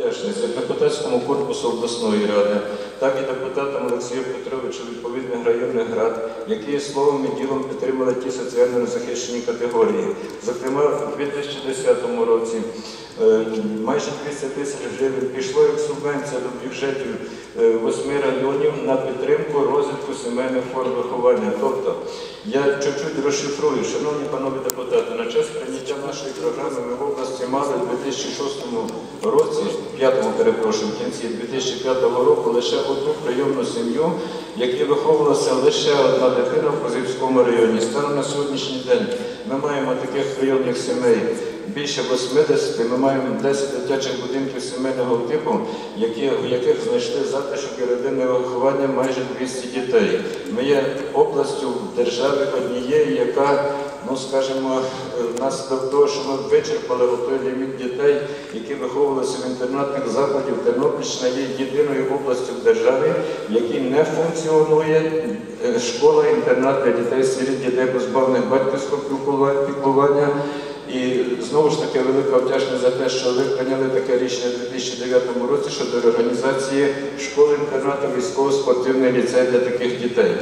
Вдячність депутатському корпусу обласної ради, так і депутатам Олексію Петровичу відповідних районних рад, які словом і ділом підтримали ті соціально незахищені категорії. Зокрема, у 2010 році майже 200 тисяч гривень пішло як субвенція до бюджетів е, восьми районів на підтримку розвитку сімейних форм виховання. Тобто, я чуть-чуть розшифрую, шановні панове депутати, на час прийняття нашої програми ми в області мали у 2006 році, в п'ятому перепрошую, в кінці 2005 року лише одну прийомну сім'ю, в якій виховувалася лише одна дитина в Козівському районі. Станом на сьогоднішній день ми маємо таких прийомних сімей більше 80, ми маємо 10 дитячих будинків сімейного типу, які, в яких знайшли затишок і родинне виховання майже 200 дітей. Ми є областю в державі однієї, яка, ну скажімо, е, внаслідок того, що ми вичерпали той ліміт дітей, які виховувалися в інтернатних закладів, Тернопільщина є єдиною областю в державі, в якій не функціонує е, школа-інтернат для дітей сиріт, дітей позбавлених батьківського піклува- піклування. І знову ж таки велика вдячність за те, що ви прийняли таке рішення у 2009 році щодо організації школи інтернату військово-спортивний ліцей для таких дітей.